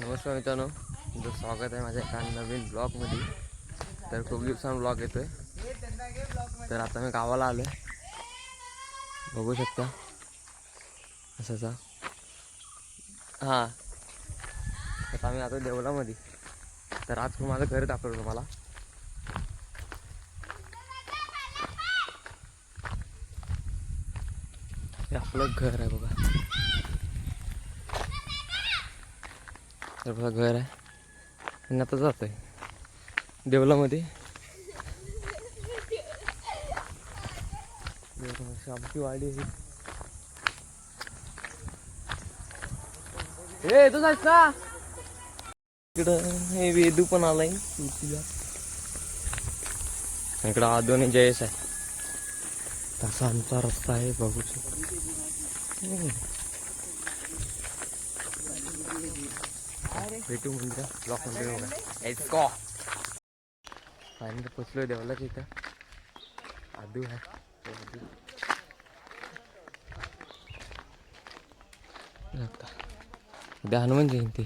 नमस्कार मित्रांनो तुमचं स्वागत आहे माझ्या एका नवीन ब्लॉगमध्ये तर खूप दिवसांनी ब्लॉग येतो आहे तर आता मी गावाला आलो आहे बघू शकता. असाचा हां. आता आम्ही आता देवलामध्ये तर आज माझं घर दाखवलं तुम्हाला. हे आपलं घर आहे बघा. तर बघा घर आहे. आणि आता जात आहे देवलामध्ये. आमची वाडी आहे. ए तू जायस का? इकडं हे वेदू पण आलाय. तुळशीला इकडं आदोन जयेश आहे. तसा आमचा रस्ता आहे बघू शकतो. भेटू मंदिरा ब्लॉकमध्ये बघा गो फायनली पोचलोय देवालाच इथं आदू आहे उद्या हनुमान जयंती.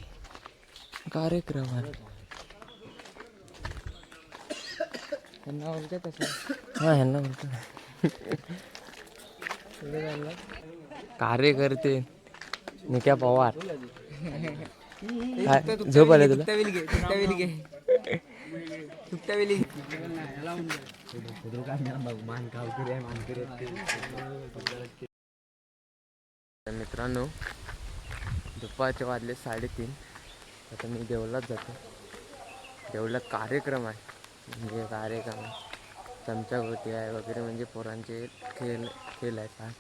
कार्यक्रम आहे. ह्यांना बोलतात तसं हां ह्यांना बोलतात कार्यकर्ते निक्या पवार. काय झोप आले तुला? तर मित्रांनो दुपारचे वाजले साडेतीन. आता मी देवलाच जातो. देवला कार्यक्रम आहे. म्हणजे कार्यक्रम आहे. चमचागोटी आहे वगैरे म्हणजे पोरांचे खेळ खेळ आहेत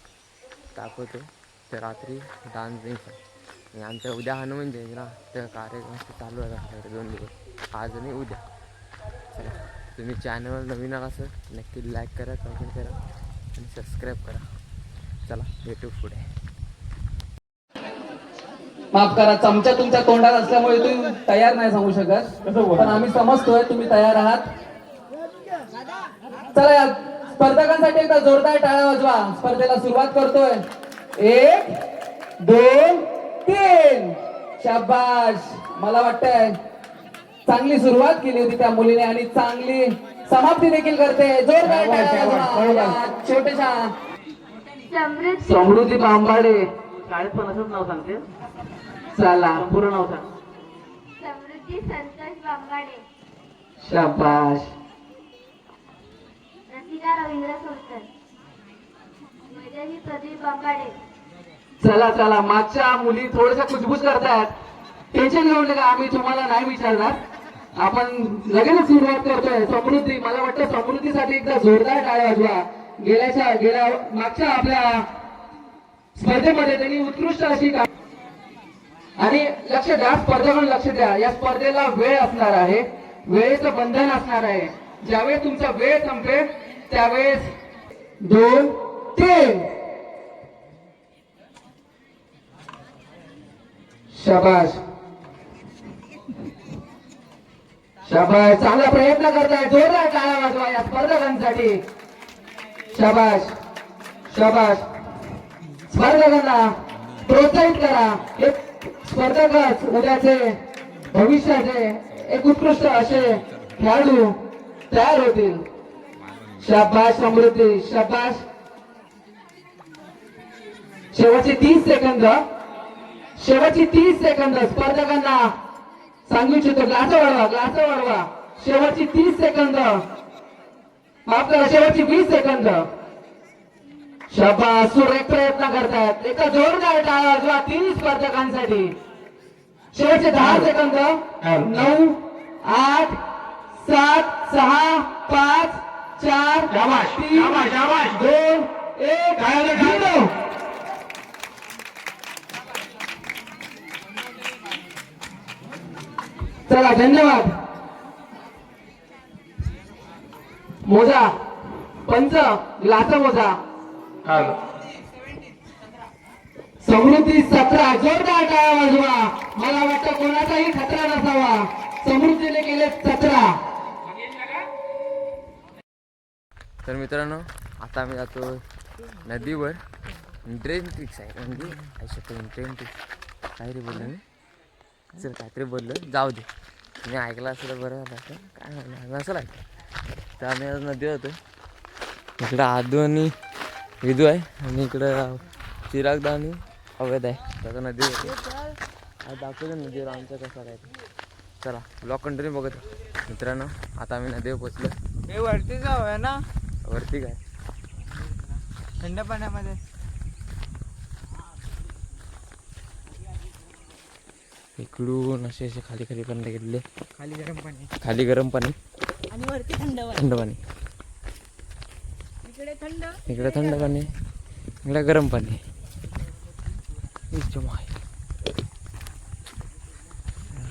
दाखवतो. तर रात्री डान्स बिन्स आहे. आणि आमच्या उद्या हनुमान जयंती ना तर कार्यक्रम चालू आहे आमच्याकडे दोन दिवस. आज आणि उद्या. चला तुम्ही चॅनलवर नवीन आला असेल नक्की लाईक करा कमेंट करा आणि सबस्क्राईब करा. चला भेटू पुढे. माफ करा चमचा तुमच्या तोंडात असल्यामुळे तुम्ही तयार नाही सांगू शकत. पण आम्ही समजतोय तुम्ही तयार आहात. चला या स्पर्धकांसाठी एकदा जोरदार टाळ्या वाजवा. स्पर्धेला सुरुवात करतोय. एक दोन तीन शाबाश मला वाटतंय चांगली सुरुवात केली होती त्या मुलीने आणि चांगली समाप्ती देखील करते. जोरदार छोट्याशा. समृद्धी. बांबाडे शाळेत पण असंच नाव सांगते. चला. पूर्ण नाव सांग. समृद्धी संतोष बांबाडे शाबाश रसिका रवींद्र सोडकर वैदेही प्रदीप बांबाडे चला चला. मागच्या मुली थोड्याशा कुजबूज करतायत. टेन्शन घेऊन का आम्ही तुम्हाला नाही विचारणार. आपण लगेच सुरुवात करतोय. समृद्धी मला वाटतं समृद्धीसाठी एकदा जोरदार टाळ्या वाजवा. गेल्याच्या गेल्या मागच्या आपल्या स्पर्धेमध्ये त्यांनी उत्कृष्ट अशी का आणि लक्ष द्या स्पर्धेकडून लक्ष द्या. या स्पर्धेला वेळ असणार आहे. वेळेचं बंधन असणार आहे. ज्यावेळेस तुमचा वेळ संपेल त्यावेळेस दोन तीन. शाबाश शाबाश चांगला प्रयत्न करताय. जोरदार टाळा वाजवा या स्पर्धकांसाठी. शाबाश शाबाश स्पर्धकांना प्रोत्साहित करा. हे स्पर्धकच उद्याचे भविष्याचे एक उत्कृष्ट असे खेळाडू तयार होतील. शाबाश समृद्धी. शाबाश शेवटचे तीस सेकंद. शेवटची तीस सेकंद स्पर्धकांना सांगू इच्छितो ग्लास वाढवा ग्लास वाढवा. शेवटची तीस सेकंद माफ करा शेवटची वीस सेकंद शबा सुरेख प्रयत्न करतायत. एका जोरदार टाळा वाजवा तीन स्पर्धकांसाठी. शेवटचे दहा सेकंद नऊ आठ सात सहा पाच चार तीन दोन एक. चला धन्यवाद. मोजा पंच ग्लास मोजा. समृद्धी सतरा जोरदार टाळा वाजवा. मला वाटतं कोणाचाही खतरा नसावा. समृद्धीने केले सतरा. तर मित्रांनो आता आम्ही जातो नदीवर. ड्रेन ट्रिक्स आहे. म्हणजे ट्रेन ट्रिक्स काय रे बोललो मी. चल काहीतरी बोललं. जाऊ दे. मी ऐकलं असं तर बरं झालं असतं. काय म्हणलं नसं ऐकलं तर आम्ही आज नदी होतो. इकडं आदू आणि विदू आहे. आणि इकडं चिरागदा आणि अवैध आहे. त्याचा नदी होती. आज दाखवतो नदीवर आमचं कसं काय. चला ब्लॉक कंटिन्यू बघत. मित्रांनो आता आम्ही नदीवर पोचलो हे वरती जाऊ आहे ना? वरती काय? थंड पाण्यामध्ये. इकडून असे असे खाली खाली पण गेलेले खाली गरम पाणी. खाली गरम पाणी. आणि वरती थंड थंड पाणी. इकडे थंड. इकडे थंड पाणी. इकडे गरम पाणी. माय.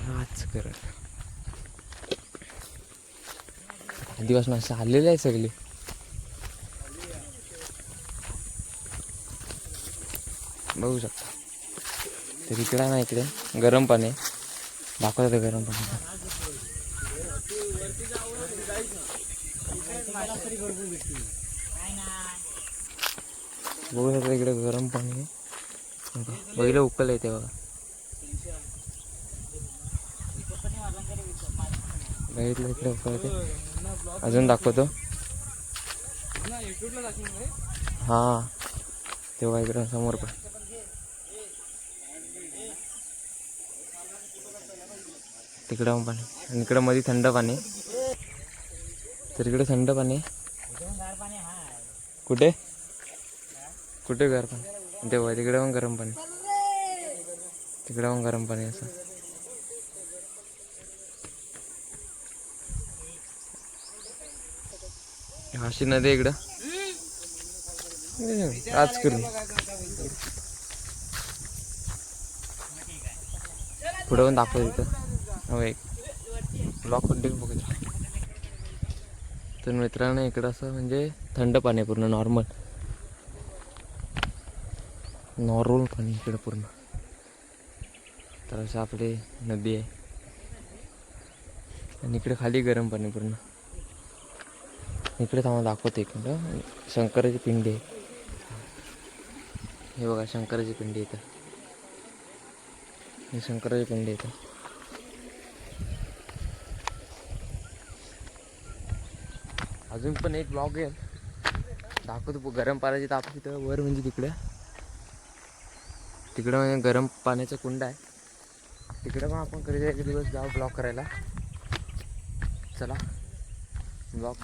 राजकारण दिवस माणसं आलेले आहे सगळे. बघू शकता. तर इकडं ना इकडे. गरम पाणी आहे. दाखवत ते गरम पाणी बघू शकता इकडे गरम पाणी आहे. बघा, उकल येते बघा. बघितलं इकडे उकल येते अजून दाखवतो. हा. तेव्हा इकडे समोर पण. तिकडं पाणी आणि इकडं मध्ये थंड पाणी तर इकडे थंड पाणी कुठे? कुठे गार पाणी? तेव्हा तिकडे पण गरम पाणी तिकडे पण गरम पाणी असं. अशी नदी आहे इकडं. आज करून. पुढे पण दाखव तिथं ब्लॉक कंटिन्यू बघत तर मित्रांनो इकडं असं म्हणजे थंड पाणी आहे पूर्ण नॉर्मल नॉर्मल पाणी इकडं पूर्ण. तर असं आपली नदी आहे. आणि इकडे खाली गरम पाणी पूर्ण. इकडे थांबा दाखवतो इकडं शंकराची पिंडी आहे. हे बघा शंकराची पिंडी इथं. शंकराची पिंडी इथं. अजून पण एक ब्लॉग आहे. दाखवतो गरम पाण्याची ताप तिथं वर म्हणजे तिकडे. तिकडं म्हणजे गरम पाण्याचा कुंड आहे. तिकडं पण आपण कधी एक दिवस जाऊ ब्लॉक करायला. चला. ब्लॉक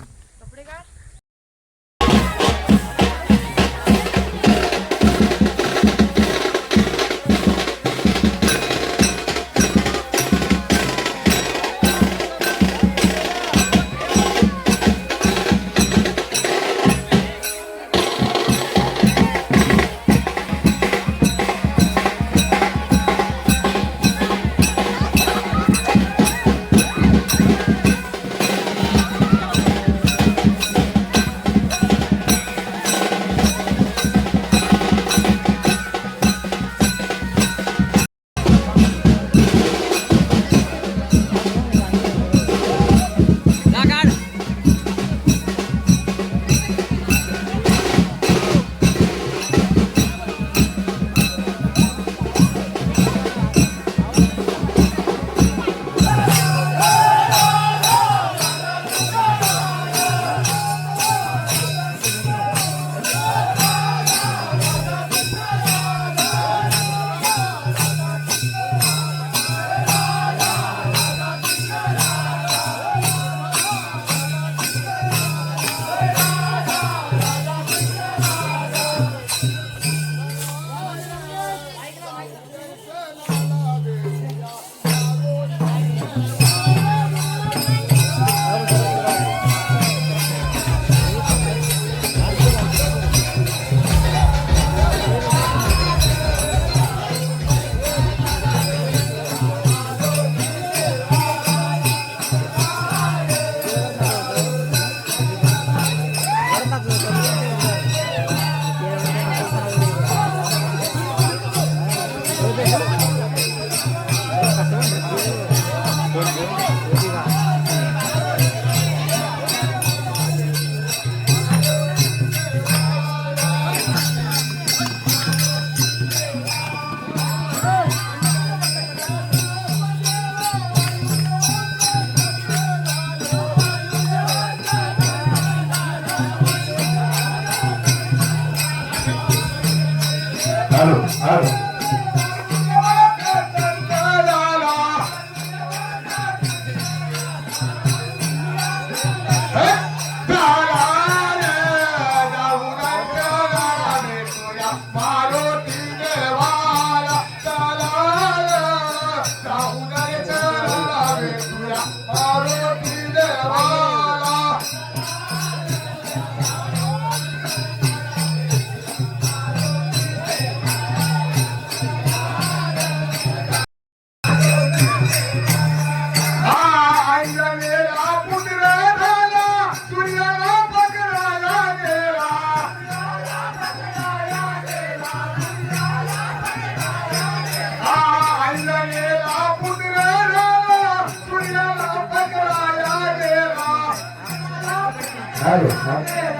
સારું હા.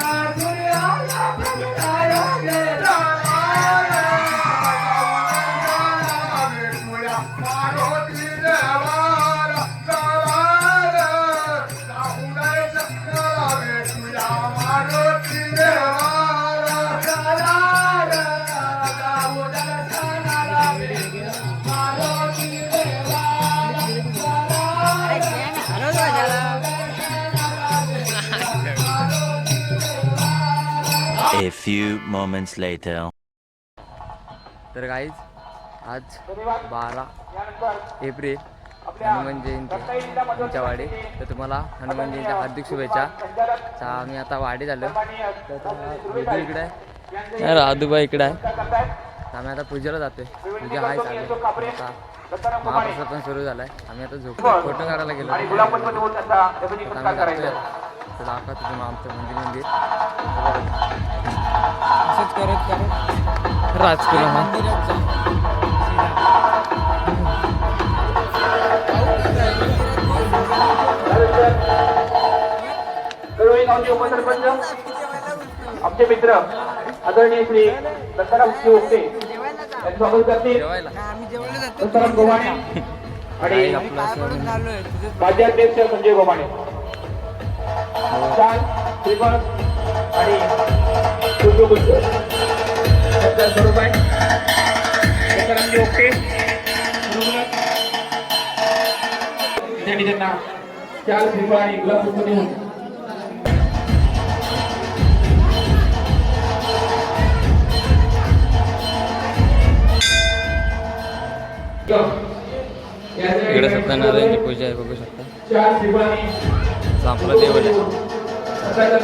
A few moments later. तर गाईज आज बारा एप्रिल हनुमान जयंती आहे. तुमच्या वाडी तर तुम्हाला हनुमान जयंतीच्या हार्दिक शुभेच्छा. तर आम्ही आता वाडी झालो. तर वेदू इकडे आहे. राधूबा इकडे आहे. तर आम्ही आता पूजेला जातोय. पूजा आहे चालू आता महाप्रसाद पण सुरू झालाय. आम्ही आता झोपलो. फोटो काढायला गेलो. आम्ही जातोय. तर दाखवतो तुम्हाला आमचं मंदिर मंदिर असंच करत करत राजकुला मंदिरात जा. आमचे मित्र आदरणीय श्री दत्ताराम शिवते यांचं स्वागत करतील दत्ताराम गोमाणे आणि राज्याध्यक्ष संजय गोमाणे श्रीफळ आणि स्वरूप आहे दत्तारामजी ओके त्यांनी त्यांना चार श्रीफळ आणि गुलाब पुष्प देऊन इकडे सत्यनारायणची पूजा आहे बघू शकता. आपलं देवल आहे.